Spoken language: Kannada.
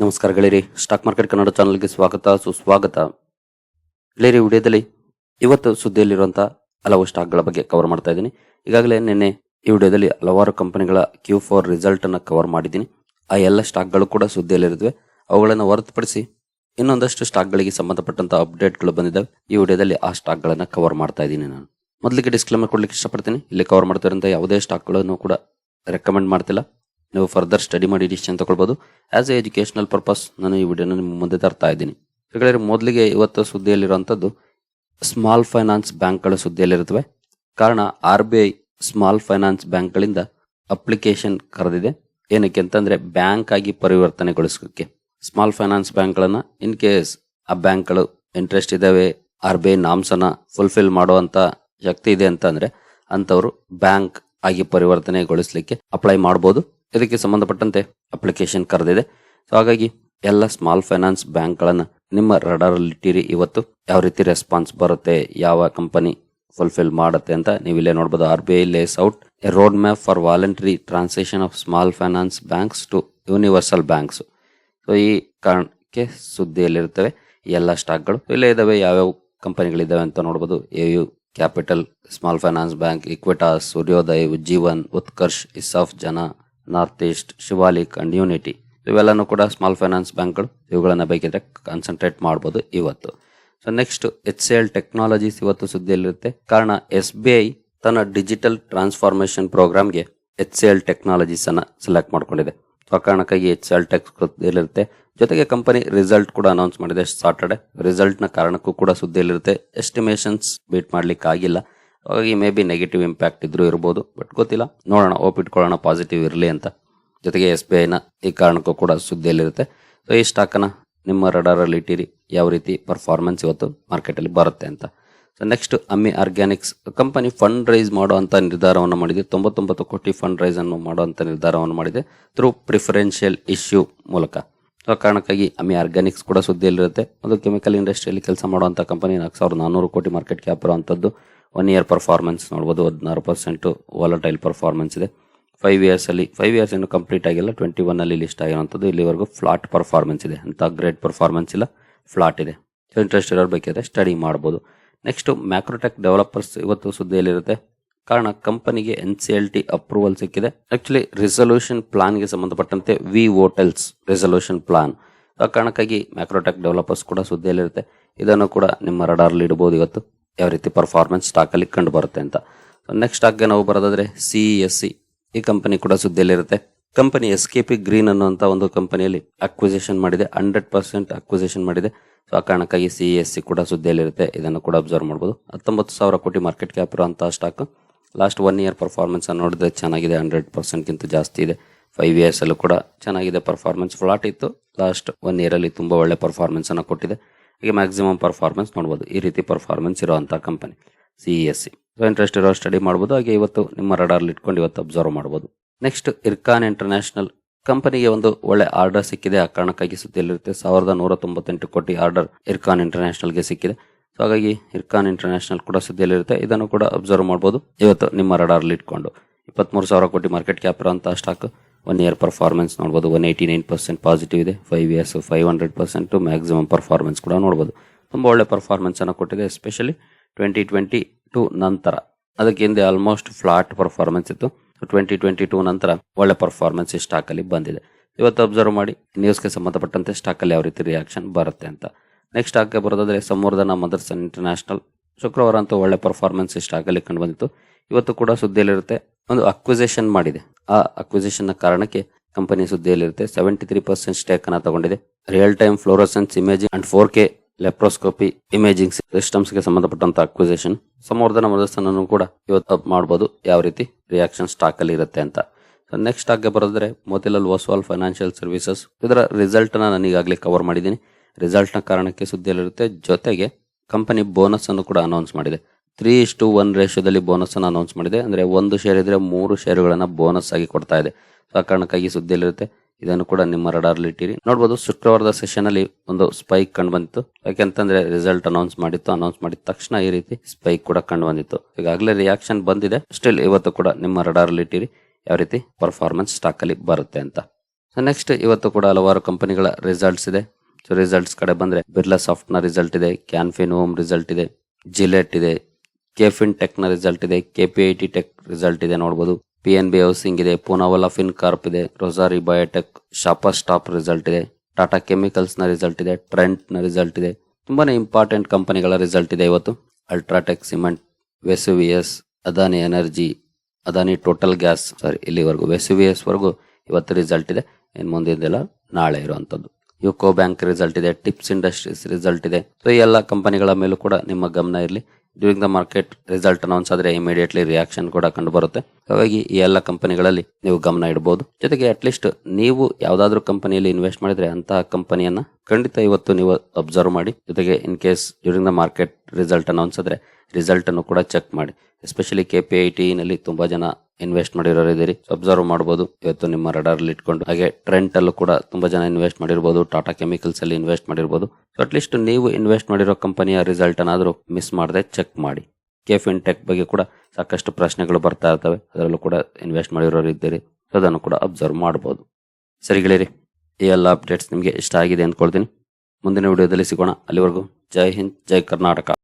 ನಮಸ್ಕಾರ ಗೆಳೆಯರಿ, ಸ್ಟಾಕ್ ಮಾರ್ಕೆಟ್ ಕನ್ನಡ ಚಾನಲ್ಗೆ ಸ್ವಾಗತ, ಸುಸ್ವಾಗತ. ಗೆಳೆಯರಿ, ವಿಡಿಯೋದಲ್ಲಿ ಇವತ್ತು ಸುದ್ದಿಯಲ್ಲಿರುವಂತಹ ಹಲವು ಸ್ಟಾಕ್ಗಳ ಬಗ್ಗೆ ಕವರ್ ಮಾಡ್ತಾ ಇದ್ದೀನಿ. ಈಗಾಗಲೇ ನಿನ್ನೆ ಈ ವಿಡಿಯೋದಲ್ಲಿ ಹಲವಾರು ಕಂಪನಿಗಳ ಕ್ಯೂ ಫೋರ್ ರಿಸಲ್ಟ್ ಅನ್ನು ಕವರ್ ಮಾಡಿದ್ದೀನಿ. ಆ ಎಲ್ಲ ಸ್ಟಾಕ್ಗಳು ಕೂಡ ಸುದ್ದಿಯಲ್ಲಿರುತ್ತವೆ. ಅವುಗಳನ್ನು ಹೊರತುಪಡಿಸಿ ಇನ್ನೊಂದಷ್ಟು ಸ್ಟಾಕ್ಗಳಿಗೆ ಸಂಬಂಧಪಟ್ಟಂತಹ ಅಪ್ಡೇಟ್ಗಳು ಬಂದಿದ್ದಾವೆ. ಈ ವಿಡಿಯೋದಲ್ಲಿ ಆ ಸ್ಟಾಕ್ಗಳನ್ನು ಕವರ್ ಮಾಡ್ತಾ ಇದ್ದೀನಿ ನಾನು. ಮೊದಲಿಗೆ ಡಿಸ್ಕ್ಲೇಮರ್ ಕೊಡ್ಲಿಕ್ಕೆ ಇಷ್ಟಪಡ್ತೀನಿ. ಇಲ್ಲಿ ಕವರ್ ಮಾಡ್ತಿರೋಂಥ ಯಾವುದೇ ಸ್ಟಾಕ್ಗಳನ್ನು ಕೂಡ ರೆಕಮೆಂಡ್ ಮಾಡ್ತಿಲ್ಲ. ನೀವು ಫರ್ದರ್ ಸ್ಟಡಿ ಮಾಡಿ ಡಿಸಿಷನ್ ತಗೊಳ್ಬೋದು. ಆಸ್ ಎ ಎಜುಕೇಶನಲ್ ಪರ್ಪಸ್ ನಾನು ಈ ವಿಡಿಯೋನ ನಿಮ್ಮ ಮುಂದೆ ತರ್ತಾ ಇದ್ದೀನಿ. ಹಾಗಾದ್ರೆ ಮೊದಲಿಗೆ ಇವತ್ತು ಸುದ್ದಿಯಲ್ಲಿರುವಂಥದ್ದು ಸ್ಮಾಲ್ ಫೈನಾನ್ಸ್ ಬ್ಯಾಂಕ್ಗಳ ಸುದ್ದಿಯಲ್ಲಿರುತ್ತವೆ. ಕಾರಣ R B I small finance ಬ್ಯಾಂಕ್ಗಳಿಂದ ಅಪ್ಲಿಕೇಶನ್ ಕರೆದಿದೆ. ಏನಕ್ಕೆ ಅಂತಂದರೆ ಬ್ಯಾಂಕ್ ಆಗಿ ಪರಿವರ್ತನೆಗೊಳಿಸೋಕ್ಕೆ ಸ್ಮಾಲ್ ಫೈನಾನ್ಸ್ ಬ್ಯಾಂಕ್ಗಳನ್ನು ಇನ್ ಕೇಸ್ ಆ ಬ್ಯಾಂಕ್ಗಳು ಇಂಟ್ರೆಸ್ಟ್ ಇದ್ದಾವೆ ಆರ್ ಬಿ ಐ ನಾಮ್ಸನ್ನು ಫುಲ್ಫಿಲ್ ಮಾಡುವಂಥ ಶಕ್ತಿ ಇದೆ ಅಂತಂದರೆ ಅಂತವರು ಬ್ಯಾಂಕ್ ಆಗಿ ಪರಿವರ್ತನೆಗೊಳಿಸಲಿಕ್ಕೆ ಅಪ್ಲೈ ಮಾಡಬಹುದು ಇದಕ್ಕೆ ಸಂಬಂಧಪಟ್ಟಂತೆ ಅಪ್ಲಿಕೇಶನ್ ಕರೆದಿದೆ. ಸೊ ಹಾಗಾಗಿ ಎಲ್ಲ ಸ್ಮಾಲ್ ಫೈನಾನ್ಸ್ ಬ್ಯಾಂಕ್ಗಳನ್ನು ನಿಮ್ಮ ರಡಾರಲ್ಲಿಟ್ಟಿರಿ ಇವತ್ತು ಯಾವ ರೀತಿ ರೆಸ್ಪಾನ್ಸ್ ಬರುತ್ತೆ, ಯಾವ ಕಂಪನಿ ಫುಲ್ಫಿಲ್ ಮಾಡುತ್ತೆ ಅಂತ ನೀವು ಇಲ್ಲೇ ನೋಡಬಹುದು R B I lays out a road map for voluntary transaction of small finance banks to universal banks so ಈ ಕಾರಣಕ್ಕೆ ಸುದ್ದಿಯಲ್ಲಿರ್ತವೆ ಎಲ್ಲ ಸ್ಟಾಕ್ಗಳು ಇಲ್ಲೇ ಇದ್ದಾವೆ. ಯಾವ್ಯಾವ ಕಂಪನಿಗಳಿದ್ದಾವೆ ಅಂತ ನೋಡ್ಬೋದು. A U capital small finance bank Equitas Suryoday Ujjivan Utkarsh ESAF Jana north east, Shivalik and Unity. ಇವೆಲ್ಲನೂ ಕೂಡ ಸ್ಮಾಲ್ ಫೈನಾನ್ಸ್ ಬ್ಯಾಂಕ್ಗಳು ಇವುಗಳನ್ನ ಬೇಕಿದ್ರೆ ಕಾನ್ಸಂಟ್ರೇಟ್ ಮಾಡ್ಬೋದು ಇವತ್ತು. So next H C L Technologies ಇವತ್ತು ಸುದ್ದಿಯಲ್ಲಿರುತ್ತೆ. ಕಾರಣ ಎಸ್ ಬಿ ಐ ತನ್ನ ಡಿಜಿಟಲ್ ಟ್ರಾನ್ಸ್ಫಾರ್ಮೇಶನ್ ಪ್ರೋಗ್ರಾಮ್ಗೆ ಎಚ್ ಸಿ ಎಲ್ ಟೆಕ್ನಾಲಜೀಸ್ ಅನ್ನ ಸೆಲೆಕ್ಟ್ ಮಾಡ್ಕೊಂಡಿದೆ. ಆ ಕಾರಣಕ್ಕಾಗಿ ಎಚ್ ಎಲ್ ಟೆಕ್ ಸುದ್ದಿಯಲ್ಲಿರುತ್ತೆ. ಜೊತೆಗೆ ಕಂಪನಿ ರಿಸಲ್ಟ್ ಕೂಡ ಅನೌನ್ಸ್ ಮಾಡಿದೆ ಸಾಟರ್ಡೆ ರಿಸಲ್ಟ್ನ ಕಾರಣಕ್ಕೂ ಕೂಡ ಸುದ್ದಿಯಲ್ಲಿರುತ್ತೆ. ಎಸ್ಟಿಮೇಷನ್ಸ್ ಬೀಟ್ ಮಾಡ್ಲಿಕ್ಕೆ ಆಗಿಲ್ಲ ಹಾಗಾಗಿ ಮೇ ಬಿ ನೆಗೆಟಿವ್ ಇಂಪ್ಯಾಕ್ಟ್ ಇದ್ರೂ ಇರ್ಬೋದು ಬಟ್ ಗೊತ್ತಿಲ್ಲ. ನೋಡೋಣ ಓಪ್ ಇಟ್ಕೊಳ್ಳೋಣ ಪಾಸಿಟಿವ್ ಇರಲಿ ಅಂತ. ಜೊತೆಗೆ ಎಸ್ ಬಿ ಐನ ಈ ಕಾರಣಕ್ಕೂ ಕೂಡ ಸುದ್ದಿಯಲ್ಲಿರುತ್ತೆ. ಸೊ ಈ ಸ್ಟಾಕನ್ನು ನಿಮ್ಮ ರಡಾರಲ್ಲಿ ಇಟ್ಟಿರಿ, ಯಾವ ರೀತಿ ಪರ್ಫಾರ್ಮೆನ್ಸ್ ಇವತ್ತು ಮಾರ್ಕೆಟಲ್ಲಿ ಬರುತ್ತೆ ಅಂತ. So next Ami Organics company fund raise ಮಾಡುವಂಥ ನಿರ್ಧಾರವನ್ನು ಮಾಡಿದೆ. ತೊಂಬತ್ತೊಂಬತ್ತು ಕೋಟಿ ಫಂಡ್ ರೈಸ್ ಅನ್ನು ಮಾಡುವಂತ ನಿರ್ಧಾರವನ್ನು ಮಾಡಿದೆ ಥ್ರೂ ಪ್ರಿಫರೆನ್ಷಿಯಲ್ ಇಶ್ಯೂ ಮೂಲಕ. ಆ ಕಾರಣಕ್ಕಾಗಿ ಅಮ್ಮಿ ಆರ್ಗ್ಯಾನಿಕ್ಸ್ ಕೂಡ ಸುದ್ದಿಯಲ್ಲಿರುತ್ತೆ. ಒಂದು ಕೆಮಿಕಲ್ ಇಂಡಸ್ಟ್ರಿಯಲ್ಲಿ ಕೆಲಸ ಮಾಡುವಂಥ ಕಂಪನಿ ನಾಲ್ಕು ಸಾವಿರದ ನಾನ್ನೂರು ಕೋಟಿ ಮಾರ್ಕೆಟ್ ಕ್ಯಾಪ್ ಇರುವಂಥದ್ದು ಒನ್ ಇಯರ್ ಪರ್ಫಾರ್ಮೆನ್ಸ್ ನೋಡ್ಬೋದು, ಹದಿನಾರು ಪರ್ಸೆಂಟು ವಾಲಟೈಲ್ ಪರ್ಫಾರ್ಮೆನ್ಸ್ ಇದೆ. ಫೈವ್ ಇಯರ್ಸಲ್ಲಿ ಫೈವ್ ಇಯರ್ಸ್ ಏನು ಕಂಪ್ಲೀಟ್ ಆಗಿಲ್ಲ ಟ್ವೆಂಟಿ ಒನ್ನಲ್ಲಿ ಲಿಸ್ಟ್ ಆಗಿರೋಂಥದ್ದು ಇಲ್ಲಿವರೆಗೂ ಫ್ಲಾಟ್ ಪರ್ಫಾರ್ಮೆನ್ಸ್ ಇದೆ. ಅಂತ ಗ್ರೇಟ್ ಪರ್ಫಾರ್ಮೆನ್ಸ್ ಇಲ್ಲ ಫ್ಲಾಟ್ ಇದೆ. ಇಂಟ್ರೆಸ್ಟ್ ಇರೋರು ಬೇಕಿದ್ರೆ ಸ್ಟಡಿ ಮಾಡ್ಬೋದು. ನೆಕ್ಸ್ಟು ಮ್ಯಾಕ್ರೋಟೆಕ್ ಡೆವಲಪರ್ಸ್ ಇವತ್ತು ಸುದ್ದಿಯಲ್ಲಿರುತ್ತೆ. ಕಾರಣ, ಕಂಪನಿಗೆ N C L T approval ಸಿಕ್ಕಿದೆ. ಆ್ಯಕ್ಚುಲಿ ರೆಸೊಲ್ಯೂಷನ್ ಪ್ಲಾನ್ಗೆ ಸಂಬಂಧಪಟ್ಟಂತೆ ವಿ ಹೋಟೆಲ್ಸ್ ರೆಸೊಲ್ಯೂಷನ್ ಪ್ಲಾನ್ ಆ ಕಾರಣಕ್ಕಾಗಿ ಮ್ಯಾಕ್ರೋಟೆಕ್ ಡೆವಲಪರ್ಸ್ ಕೂಡ ಸುದ್ದಿಯಲ್ಲಿರುತ್ತೆ. ಇದನ್ನು ಕೂಡ ನಿಮ್ಮ ರಡಾರ್ಲಿ ಇಡಬಹುದು ಇವತ್ತು. ಯಾವ ರೀತಿ ಪರ್ಫಾರ್ಮೆನ್ಸ್ ಸ್ಟಾಕ್ ಅಲ್ಲಿ ಕಂಡು ಬರುತ್ತೆ ಅಂತ. ನೆಕ್ಸ್ಟ್ ಸ್ಟಾಕ್ಗೆ ನಾವು ಬರೋದಾದ್ರೆ ಸಿ ಎಸ್ ಸಿ ಈ ಕಂಪನಿ ಕೂಡ ಸುದ್ದಿಯಲ್ಲಿರುತ್ತೆ. Company S K P green ಅನ್ನುವಂತ ಒಂದು ಕಂಪನಿಯಲ್ಲಿ ಅಕ್ವಿಸೇಷನ್ ಮಾಡಿದೆ. ಹಂಡ್ರೆಡ್ ಪರ್ಸೆಂಟ್ ಅಕ್ವಿಸೇಷನ್ ಮಾಡಿದೆ. ಸೊ ಆ ಕಾರಣಕ್ಕಾಗಿ ಸಿ ಎಸ್ ಸಿ ಕೂಡ ಸುದ್ದಿಯಲ್ಲಿರುತ್ತೆ. ಇದನ್ನು ಕೂಡ ಅಬ್ಸರ್ವ್ ಮಾಡಬಹುದು ಹತ್ತೊಂಬತ್ತು ಸಾವಿರ ಕೋಟಿ ಮಾರ್ಕೆಟ್ ಕ್ಯಾಪ್ ಇರುವಂತಹ stock last one year performance ಅನ್ನು ನೋಡಿದ್ರೆ ಚೆನ್ನಾಗಿದೆ. ಹಂಡ್ರೆಡ್ ಪರ್ಸೆಂಟ್ಗಿಂತ ಜಾಸ್ತಿ ಇದೆ. ಫೈವ್ ಇಯರ್ಸ್ ಅಲ್ಲೂ ಕೂಡ ಚೆನ್ನಾಗಿದೆ ಪರ್ಫಾರ್ಮೆನ್ಸ್ ಫ್ಲಾಟ್ ಇತ್ತು. ಲಾಸ್ಟ್ ಒನ್ ಇಯರ್ ಅಲ್ಲಿ ತುಂಬಾ ಒಳ್ಳೆ ಪರ್ಫಾರ್ಮೆನ್ಸ್ ಅನ್ನು ಕೊಟ್ಟಿದೆ. ಹೀಗೆ ಮ್ಯಾಕ್ಸಿಮಮ್ ಪರ್ಫಾರ್ಮೆನ್ಸ್ ನೋಡಬಹುದು ಈ ರೀತಿ ಪರ್ಫಾರ್ಮೆನ್ಸ್ ಇರುವಂಥ company C S C so interest ಇರೋ ಸ್ಟಡಿ ಮಾಡಬಹುದು ಹಾಗೆ ಇವತ್ತು ನಿಮ್ಮ ರಡಾರ್ಲಿ ಇಟ್ಕೊಂಡು ಇವತ್ತು ಅಬ್ಸರ್ವ್ ಮಾಡಬಹುದು ನೆಕ್ಸ್ಟ್ ಇರ್ಕಾನ್ ಇಂಟರ್ನ್ಯಾಷನಲ್ ಕಂಪನಿಗೆ ಒಂದು ಒಳ್ಳೆ ಆರ್ಡರ್ ಸಿಕ್ಕಿದೆ. ಆ ಕಾರಣಕ್ಕಾಗಿ ಸುದ್ದಿಯಲ್ಲಿರುತ್ತೆ. ಸಾವಿರದ ನೂರ ತೊಂಬತ್ತೆಂಟು ಕೋಟಿ ಆರ್ಡರ್ ಇರ್ಕಾನ್ ಇಂಟರ್ನ್ಯಾಷನಲ್ಗೆ ಸಿಕ್ಕಿದೆ. ಸೊ ಹಾಗಾಗಿ ಇರ್ಕಾನ್ ಇಂಟರ್ನ್ಯಾಷನಲ್ ಕೂಡ ಸುದ್ದಿಯಲ್ಲಿರುತ್ತೆ. ಇದನ್ನು ಕೂಡ ಅಬ್ಸರ್ವ್ ಮಾಡಬಹುದು ಇವತ್ತು ನಿಮ್ಮ ರಡಾರ್ಲಿ ಇಟ್ಕೊಂಡು. ಇಪ್ಪತ್ಮೂರು ಸಾವಿರ ಕೋಟಿ ಮಾರ್ಕೆಟ್ ಕ್ಯಾಪ್ ಇರುವಂತಹ ಸ್ಟಾಕ್ ಒನ್ ಇಯರ್ ಪರ್ಫಾರ್ಮೆನ್ಸ್ ನೋಡ್ಬೋದು. One eighty nine percent positive ಇದೆ five years five hundred percent maximum performance ಕೂಡ ನೋಡ್ಬೋದು. ತುಂಬ ಒಳ್ಳೆ ಪರ್ಫಾರ್ಮೆನ್ಸ್ ಅನ್ನು ಕೊಟ್ಟಿದೆ ಎಸ್ಪೆಷಲಿ ಟ್ವೆಂಟಿ ಟ್ವೆಂಟಿ ಟು ನಂತರ. ಅದಕ್ಕೆ ಹಿಂದೆ ಆಲ್ಮೋಸ್ಟ್ ಫ್ಲಾಟ್ ಪರ್ಫಾರ್ಮೆನ್ಸ್ ಇತ್ತು. ಟ್ವೆಂಟಿ ಟ್ವೆಂಟಿ ಟೂ ನಂತರ ಒಳ್ಳೆ ಪರ್ಫಾರ್ಮೆನ್ಸ್ ಈ ಸ್ಟಾಕ್ ಅಲ್ಲಿ ಬಂದಿದೆ. ಇವತ್ತು ಅಬ್ಸರ್ವ್ ಮಾಡಿ ನ್ಯೂಸ್ಗೆ ಸಂಬಂಧಪಟ್ಟಂತೆ ಸ್ಟಾಕ್ ಅಲ್ಲಿ ಯಾವ ರೀತಿ ರಿಯಾಕ್ಷನ್ ಬರುತ್ತೆ ಅಂತ. ನೆಕ್ಸ್ಟ್ ಸ್ಟಾಕ್ಗೆ ಬರೋದಾದರೆ ಸಂವರ್ಧನ ಮದರ್ಸನ್ ಇಂಟರ್ನ್ಯಾಷನಲ್ ಶುಕ್ರವಾರ ಅಂತೂ ಒಳ್ಳೆ ಪರ್ಫಾರ್ಮೆನ್ಸ್ ಈ ಸ್ಟಾಕ್ ಅಲ್ಲಿ ಕಂಡು ಬಂದಿತ್ತು. ಇವತ್ತು ಕೂಡ ಸುದ್ದಿಯಲ್ಲಿರುತ್ತೆ. ಒಂದು ಅಕ್ವಿಸೇಷನ್ ಮಾಡಿದೆ. ಆ ಅಕ್ವಿಸೇಷನ್ನ ಕಾರಣಕ್ಕೆ ಕಂಪನಿ ಸುದ್ದಿಯಲ್ಲಿರುತ್ತೆ. ಸೆವೆಂಟಿ ತ್ರೀ ಪರ್ಸೆಂಟ್ ಸ್ಟೇಕ್ ಅನ್ನ ತಗೊಂಡಿದೆ. Real time fluorescence imaging and four K laparoscopy imaging ಸಿಸ್ಟಮ್ಸ್ಗೆ ಸಂಬಂಧಪಟ್ಟಂತ ಅಕ್ವಿಸೇಷನ್ ಸಂವರ್ಧನ ಮದರ್ಸನ್ ಕೂಡ ಇವತ್ತು ಮಾಡಬಹುದು ಯಾವ ರೀತಿ? ರಿಯಾಕ್ಷನ್ ಸ್ಟಾಕ್ ಅಲ್ಲಿ ಇರುತ್ತೆ ಅಂತ. ನೆಕ್ಸ್ಟ್ ಸ್ಟಾಕ್ಗೆ ಬರೋದ್ರೆ ಮೋತಿಲಾಲ್ ಒಸ್ವಾಲ್ ಫೈನಾನ್ಷಿಯಲ್ ಸರ್ವಿಸಸ್ ಇದರ ರಿಸಲ್ಟ್ನ ನಾನು ಈಗಾಗಲೇ ಕವರ್ ಮಾಡಿದ್ದೀನಿ. ರಿಸಲ್ಟ್ನ ಕಾರಣಕ್ಕೆ ಸುದ್ದಿಯಲ್ಲಿರುತ್ತೆ. ಜೊತೆಗೆ ಕಂಪನಿ ಬೋನಸ್ ಅನ್ನು ಕೂಡ ಅನೌನ್ಸ್ ಮಾಡಿದೆ. ತ್ರೀ ಇಷ್ಟು ಒನ್ ರೇಷಿಯೋದಲ್ಲಿ ಬೋನಸ್ ಅನ್ನು ಅನೌನ್ಸ್ ಮಾಡಿದೆ. ಅಂದ್ರೆ ಒಂದು ಶೇರ್ ಇದ್ರೆ ಮೂರು ಶೇರುಗಳನ್ನ ಬೋನಸ್ ಆಗಿ ಕೊಡ್ತಾ ಇದೆ. ಸೊ ಆ ಕಾರಣಕ್ಕಾಗಿ ಸುದ್ದಿಯಲ್ಲಿರುತ್ತೆ. ಇದನ್ನು ಕೂಡ ನಿಮ್ಮ ರಡಾರ್ಲಿ ಇಟ್ಟಿರಿ. ನೋಡಬಹುದು ಶುಕ್ರವಾರದ ಸೆಷನ್ ಅಲ್ಲಿ ಒಂದು ಸ್ಪೈಕ್ ಕಂಡು ಬಂದಿತ್ತು. ಯಾಕೆಂತಂದ್ರೆ ರಿಸಲ್ಟ್ ಅನೌನ್ಸ್ ಮಾಡಿತ್ತು. ಅನೌನ್ಸ್ ಮಾಡಿದ ತಕ್ಷಣ ಈ ರೀತಿ ಸ್ಪೈಕ್ ಕೂಡ ಕಂಡು ಬಂದಿತ್ತು. ಈಗಾಗಲೇ ರಿಯಾಕ್ಷನ್ ಬಂದಿದೆ. ಸ್ಟಿಲ್ ಇವತ್ತು ಕೂಡ ನಿಮ್ಮ ರಡಾರ್ಲಿ ಇಟ್ಟಿರಿ. ಯಾವ ರೀತಿ? ಪರ್ಫಾರ್ಮೆನ್ಸ್ ಸ್ಟಾಕ್ ಅಲ್ಲಿ ಬರುತ್ತೆ ಅಂತ. ಸೊ ನೆಕ್ಸ್ಟ್ ಇವತ್ತು ಕೂಡ ಹಲವಾರು ಕಂಪನಿಗಳ ರಿಸಲ್ಟ್ಸ್ ಇದೆ. ಸೊ ರಿಸಲ್ಟ್ಸ್ ಕಡೆ ಬಂದ್ರೆ ಬಿರ್ಲಾ ಸಾಫ್ಟ್ನ ರಿಸಲ್ಟ್ ಇದೆ. ಕ್ಯಾನ್ಫಿನ್ ಹೋಮ್ ರಿಸಲ್ಟ್ ಇದೆ. ಜಿಲೆಟ್ ಇದೆ. ಕೆಫಿನ್ ಟೆಕ್ನ ರಿಸಲ್ಟ್ ಇದೆ ಕೆಪಿಐಟಿ ಟೆಕ್ ರಿಸಲ್ಟ್ ಇದೆ ನೋಡಬಹುದು ಪಿ ಎನ್ ಬಿ ಹೌಸಿಂಗ್ ಇದೆ ಪೂನಾವಲ ಫಿನ್ ಕಾರ್ಪ್ ಇದೆ Rossari Biotech Shopper Stop result ಇದೆ. ಟಾಟಾ ಕೆಮಿಕಲ್ಸ್ನ ರಿಸಲ್ಟ್ ಇದೆ ಟ್ರೆಂಟ್ನ ರಿಸಲ್ಟ್ ಇದೆ. ತುಂಬಾನೇ ಇಂಪಾರ್ಟೆಂಟ್ ಕಂಪನಿಗಳ ರಿಸಲ್ಟ್ ಇದೆ ಇವತ್ತು. UltraTech Cement Vesuvius Adani Energy Adani Total Gas sorry ಇಲ್ಲಿವರೆಗೂ ವೆಸುವಿಯಸ್ ವರೆಗೂ ಇವತ್ತು ರಿಸಲ್ಟ್ ಇದೆ. ಇನ್ನು ಮುಂದಿದ್ದೆಲ್ಲ ನಾಳೆ ಇರುವಂತದ್ದು. ಯುಕೋ ಬ್ಯಾಂಕ್ ರಿಸಲ್ಟ್ ಇದೆ ಟಿಪ್ಸ್ ಇಂಡಸ್ಟ್ರೀಸ್ ರಿಸಲ್ಟ್ ಇದೆ. ಸೊ ಈ ಎಲ್ಲ ಕಂಪನಿಗಳ ಮೇಲೂ ಕೂಡ ನಿಮ್ಮ ಗಮನ ಇರಲಿ. During the market result announce ಆದ್ರೆ ಇಮಿಡಿಯೇಟ್ಲಿ ರಿಯಾಕ್ಷನ್ ಕೂಡ ಕಂಡು ಬರುತ್ತೆ. ಹಾಗಾಗಿ ಈ ಎಲ್ಲ ಕಂಪನಿಗಳಲ್ಲಿ ನೀವು ಗಮನ ಇಡಬಹುದು ಜೊತೆಗೆ ಅಟ್ಲೀಸ್ಟ್ ನೀವು ಯಾವ್ದಾದ್ರು ಕಂಪನಿಯಲ್ಲಿ ಇನ್ವೆಸ್ಟ್ ಮಾಡಿದ್ರೆ ಅಂತಹ ಕಂಪನಿಯನ್ನ ಖಂಡಿತ ಇವತ್ತು ನೀವು ಅಬ್ಸರ್ವ್ ಮಾಡಿ. ಜೊತೆಗೆ in case during the market result announce ಆದ್ರೆ ರಿಸಲ್ಟ್ ಅನ್ನು ಕೂಡ ಚೆಕ್ ಮಾಡಿ. ಎಸ್ಪೆಷಲಿ ಕೆ ಪಿ ಐ ತುಂಬಾ ಜನ ಇನ್ವೆಸ್ಟ್ ಮಾಡಿರೋರು ಇದ್ದೀರಿ. ಅಬ್ಸರ್ವ್ ಮಾಡಬಹುದು ಇವತ್ತು ನಿಮ್ಮ ರಡಾರ್ ಅಲ್ಲಿ ಇಟ್ಕೊಂಡು. ಹಾಗೆ ಟ್ರೆಂಟ್ ಅಲ್ಲೂ ಕೂಡ ತುಂಬಾ ಜನ ಇನ್ವೆಸ್ಟ್ ಮಾಡಿರಬಹುದು ಟಾಟಾ ಕೆಮಿಕಲ್ಸ್ ಅಲ್ಲಿ ಇನ್ವೆಸ್ಟ್ ಮಾಡಿರಬಹುದು ಸೊ ಅಟ್ಲೀಸ್ಟ್ ನೀವು ಇನ್ವೆಸ್ಟ್ ಮಾಡಿರೋ ಕಂಪನಿಯ ರಿಸಲ್ಟ್ ಏನಾದರೂ ಮಿಸ್ ಮಾಡದೆ ಚೆಕ್ ಮಾಡಿ. ಕೆಫಿನ್ ಟೆಕ್ ಬಗ್ಗೆ ಕೂಡ ಸಾಕಷ್ಟು ಪ್ರಶ್ನೆಗಳು ಬರ್ತಾ ಇರ್ತವೆ. ಅದರಲ್ಲೂ ಕೂಡ ಇನ್ವೆಸ್ಟ್ ಮಾಡಿರೋರು ಇದ್ದೀರಿ. ಅದನ್ನು ಕೂಡ ಅಬ್ಸರ್ವ್ ಮಾಡಬಹುದು ಸರಿ ಗೆಳೆಯರಿ, ಈ ಎಲ್ಲ ಅಪ್ಡೇಟ್ಸ್ ನಿಮಗೆ ಇಷ್ಟ ಆಗಿದೆ ಅಂದ್ಕೊಳ್ತೀನಿ ಮುಂದಿನ ವಿಡಿಯೋದಲ್ಲಿ ಸಿಗೋಣ. ಅಲ್ಲಿವರೆಗೂ ಜೈ ಹಿಂದ್, ಜೈ ಕರ್ನಾಟಕ.